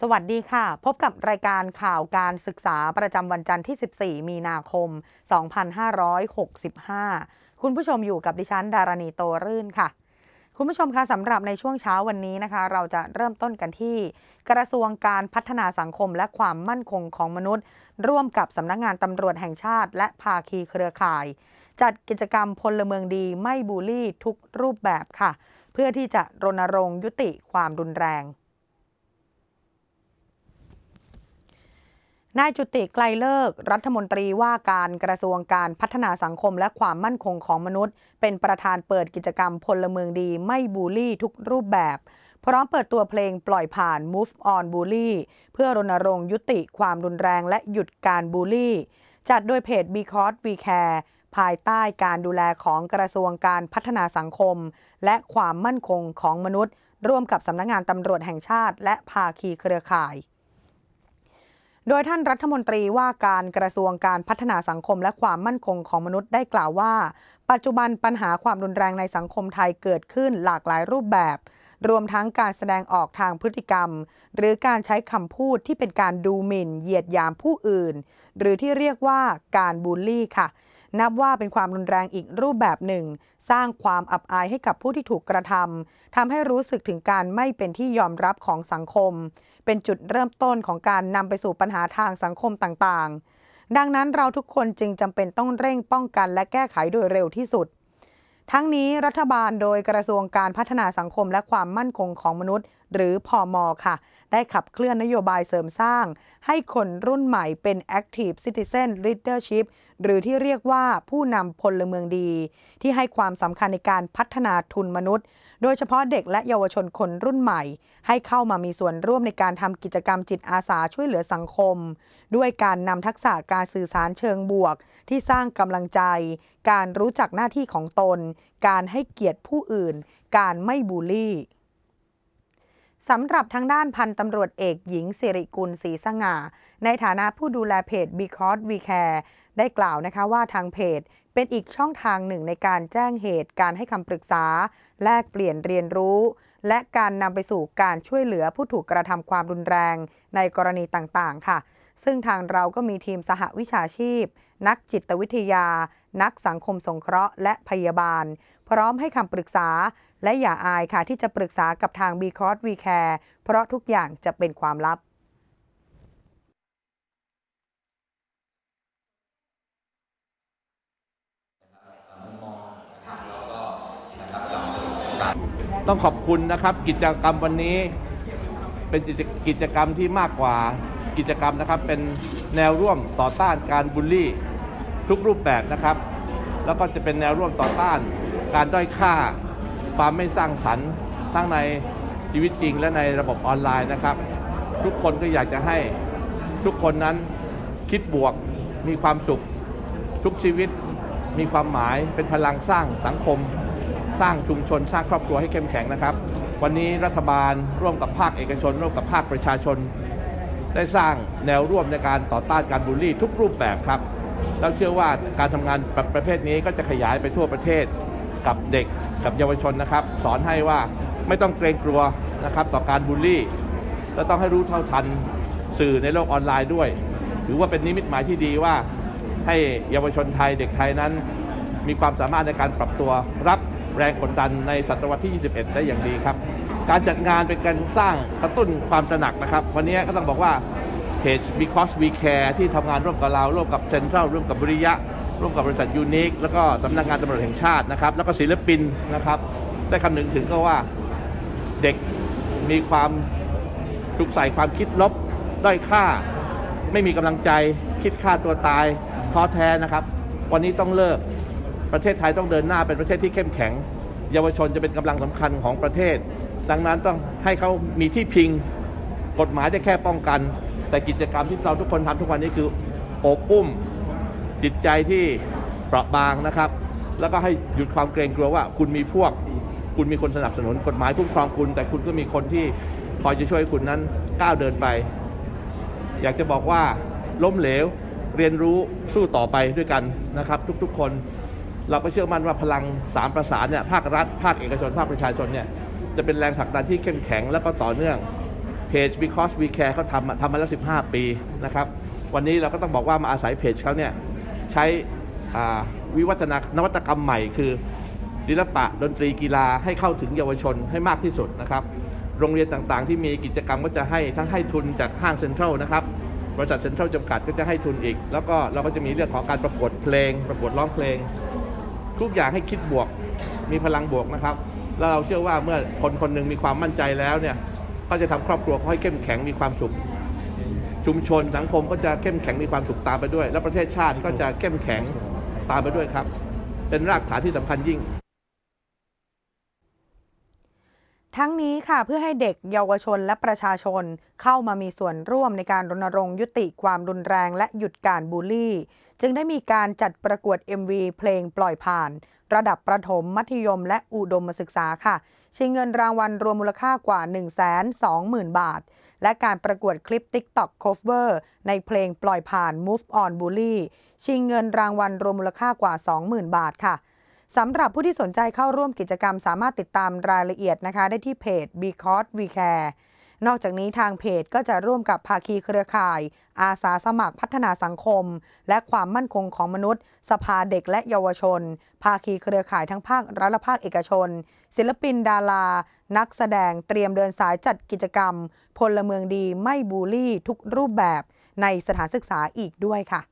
สวัสดีค่ะ พบกับรายการข่าวการศึกษาประจำวันจันทร์ที่ 14 มีนาคม 2565 คุณผู้ชมอยู่กับดิฉันดารณีโตรื่นค่ะ คุณผู้ชมคะสำหรับในช่วงเช้าวันนี้นะคะ เราจะเริ่มต้นกันที่ กระทรวงการพัฒนาสังคมและความมั่นคงของมนุษย์ ร่วมกับสำนักงานตำรวจแห่งชาติ และภาคีเครือข่าย จัดกิจกรรมพลเมืองดีไม่บูลลี่ทุกรูปแบบค่ะ เพื่อที่จะรณรงค์ยุติความรุนแรง นายจุติไกลเลิก รัฐมนตรีว่าการกระทรวงการพัฒนาสังคมและความมั่นคงของมนุษย์ เป็นประธานเปิดกิจกรรมพลเมืองดีไม่บูลลี่ทุกรูปแบบ พร้อมเปิดตัวเพลงปล่อยผ่าน Move on Bully เพื่อรณรงค์ยุติความรุนแรงและหยุดการบูลลี่ จัดโดยเพจ Because We Care ภายใต้การดูแลของกระทรวงการพัฒนาสังคม และความมั่นคงของมนุษย์ ร่วมกับสำนักงานตำรวจแห่งชาติ และภาคีเครือข่าย โดยท่านรัฐมนตรีว่าการกระทรวงการพัฒนาสังคมและความมั่นคงของมนุษย์ได้กล่าวว่า ปัจจุบันปัญหาความรุนแรงในสังคมไทยเกิดขึ้นหลากหลายรูปแบบ รวมทั้งการแสดงออกทางพฤติกรรม หรือการใช้คำพูดที่เป็นการดูหมิ่น เหยียดหยามผู้อื่น หรือที่เรียกว่าการบูลลี่ค่ะ นับว่าเป็นความรุนแรงอีกรูปแบบหนึ่ง สร้างความอับอายให้กับผู้ที่ถูกกระทำทำให้รู้สึกถึงการไม่เป็นที่ยอมรับของสังคม เป็นจุดเริ่มต้นของการนำไปสู่ปัญหาทางสังคมต่างๆ ดังนั้นเราทุกคนจึงจำเป็นต้องเร่งป้องกันและแก้ไขโดยเร็วที่สุด ทั้งนี้รัฐบาลโดยกระทรวงการพัฒนาสังคมและความมั่นคงของมนุษย์ หรือพอมค่ะ ได้ขับเคลื่อนนโยบายเสริมสร้าง ให้คนรุ่นใหม่เป็น Active Citizen Leadership หรือที่เรียกว่าผู้นำพลเมืองดี ที่ให้ความสำคัญในการพัฒนาทุนมนุษย์ โดยเฉพาะเด็กและเยาวชนคนรุ่นใหม่ ให้เข้ามามีส่วนร่วมในการทำกิจกรรมจิตอาสาช่วยเหลือสังคม ด้วยการนำทักษะการสื่อสารเชิงบวก ที่สร้างกำลังใจ การรู้จักหน้าที่ของตนการให้เกียรติผู้อื่น การไม่บูลลี่สำหรับทางด้านพันตำรวจเอกหญิงสิริกุลศรีสง่า ในฐานะผู้ดูแลเพจ Because We Care ได้กล่าวนะคะว่าทางเพจเป็นอีกช่องทางหนึ่งในการแจ้งเหตุการให้คำปรึกษา แลกเปลี่ยนเรียนรู้ และการนำไปสู่การช่วยเหลือผู้ถูกกระทำความรุนแรงในกรณีต่างๆ ค่ะ ซึ่งทางเราก็มีทีมสหวิชาชีพ นักจิตวิทยา นักสังคมสงเคราะห์และพยาบาล พร้อมให้คำปรึกษา และอย่าอายค่ะที่จะปรึกษากับทาง b c o s We Care เพราะทุกอย่างจะเป็นความลับต้องขอบคุณนะครับ กิจกรรมวันนี้เป็นกิจกิจกรรมที่มากกว่า กิจกรรมนะครับ เป็นแนวร่วมต่อต้านการบูลลี่ทุกรูปแบบนะครับ แล้วก็จะเป็นแนวร่วมต่อต้าน การด้อยค่า ความไม่สร้างสรรค์ทั้งในชีวิตจริง และในระบบออนไลน์นะครับ ทุกคนก็อยากจะให้ทุกคนนั้นคิดบวกมีความสุข ทุกชีวิตมีความหมายเป็นพลังสร้างสังคม สร้างชุมชน สร้างครอบครัวให้เข้มแข็งนะครับ วันนี้รัฐบาลร่วมกับภาคเอกชน ร่วมกับภาคประชาชน ได้สร้างแนวร่วมในการต่อต้านการบูลลี่ทุกรูปแบบครับ แล้วเชื่อว่าการทำงานแบบประเภทนี้ก็จะขยายไปทั่วประเทศกับเด็กกับเยาวชนนะครับ สอนให้ว่าไม่ต้องเกรงกลัวนะครับต่อการบูลลี่ และต้องให้รู้เท่าทันสื่อในโลกออนไลน์ด้วย ถือว่าเป็นนิมิตหมายที่ดีว่าให้เยาวชนไทยเด็กไทยนั้น มีความสามารถในการปรับตัวรับแรงกดดันในศตวรรษที่ 21 ได้อย่างดีครับ การจัดงานเป็นการสร้างกระตุ้นความตระหนักนะครับ วันนี้ก็ต้องบอกว่าเพจ because we care ที่ทำงานร่วมกับเรา ร่วมกับเซ็นทรัลร่วมกับบริยะ ร่วมกับบริษัทยูนิคแล้วก็สำนักงานตำรวจแห่งชาตินะครับ แล้วก็ศิลปินนะครับ ได้คำนึงถึงก็ว่าเด็กมีความถูกใส่ความคิดลบด้อยค่า ไม่มีกำลังใจคิดฆ่าตัวตายท้อแท้นะครับ วันนี้ต้องเลิกประเทศไทยต้องเดินหน้าเป็นประเทศที่เข้มแข็ง เยาวชนจะเป็นกำลังสำคัญของประเทศ ดังนั้นต้องให้เขามีที่พิงกฎหมายจะแค่ป้องกัน แต่กิจกรรมที่เราทุกคนทำทุกวันนี้คือโอบอุ้มจิตใจที่เปราะบางนะครับ แล้วก็ให้หยุดความเกรงกลัวว่า คุณมีพวก คุณมีคนสนับสนุนกฎหมายคุ้มครองคุณ แต่คุณก็มีคนที่คอยจะช่วยคุณนั้นก้าวเดินไป อยากจะบอกว่าล้มเหลวเรียนรู้สู้ต่อไปด้วยกันนะครับ ทุกๆคน เราก็เชื่อมั่นว่าพลังสามประสานเนี่ยภาครัฐ ภาคเอกชน ภาคประชาชนเนี่ย จะเป็นแรงผลักดันที่เข้มแข็งแล้วก็ต่อเนื่องเพจ because we care เขาทำทำมาแล้ว 15 ปีนะครับวันนี้เราก็ต้องบอกว่ามาอาศัยเพจเขาเนี่ยใช้วิวัฒนานวัตกรรมใหม่คือศิลปะดนตรีกีฬาให้เข้าถึงเยาวชนให้มากที่สุดนะครับ โรงเรียนต่างๆ ที่มีกิจกรรมก็จะให้ทั้งให้ทุนจากห้างเซ็นทรัลนะครับบริษัทเซ็นทรัลจำกัดก็จะให้ทุนอีก แล้วก็เราก็จะมีเรื่องของการประกวดเพลง ประกวดร้องเพลง ทุกอย่างให้คิดบวกมีพลังบวกนะครับ แล้วเราเชื่อว่าเมื่อคนคนหนึ่งมีความมั่นใจแล้วเนี่ยก็จะทำครอบครัวเขาให้เข้มแข็งมีความสุข ชุมชนสังคมก็จะเข้มแข็งมีความสุขตามไปด้วย และประเทศชาติก็จะเข้มแข็งตามไปด้วยครับ เป็นรากฐานที่สำคัญยิ่ง ทั้งนี้ค่ะเพื่อให้เด็กเยาวชนและประชาชนเข้ามามีส่วนร่วมในการรณรงค์ยุติความรุนแรงและหยุดการบูลลี่ จึงได้มีการจัดประกวด MV เพลงปล่อยผ่าน ระดับประถมมัธยมและอุดมศึกษาค่ะ ชิงเงินรางวัลรวมมูลค่ากว่า 120,000 บาท และการประกวดคลิป TikTok Cover ในเพลงปล่อยผ่าน Move On Bully ชิงเงินรางวัลรวมมูลค่ากว่า 20,000 บาทค่ะ สำหรับผู้ที่สนใจเข้าร่วมกิจกรรมสามารถติดตามรายละเอียดนะคะ ได้ที่เพจ Because We Care นอกจากนี้ทางเพจก็จะร่วมกับภาคีเครือข่าย อาสาสมัครพัฒนาสังคม และความมั่นคงของมนุษย์ สภาเด็กและเยาวชน ภาคีเครือข่ายทั้งภาครัฐและภาคเอกชน ศิลปินดารา นักแสดงเตรียมเดินสายจัดกิจกรรม พลเมืองดีไม่บูลลี่ทุกรูปแบบในสถานศึกษาอีกด้วยค่ะ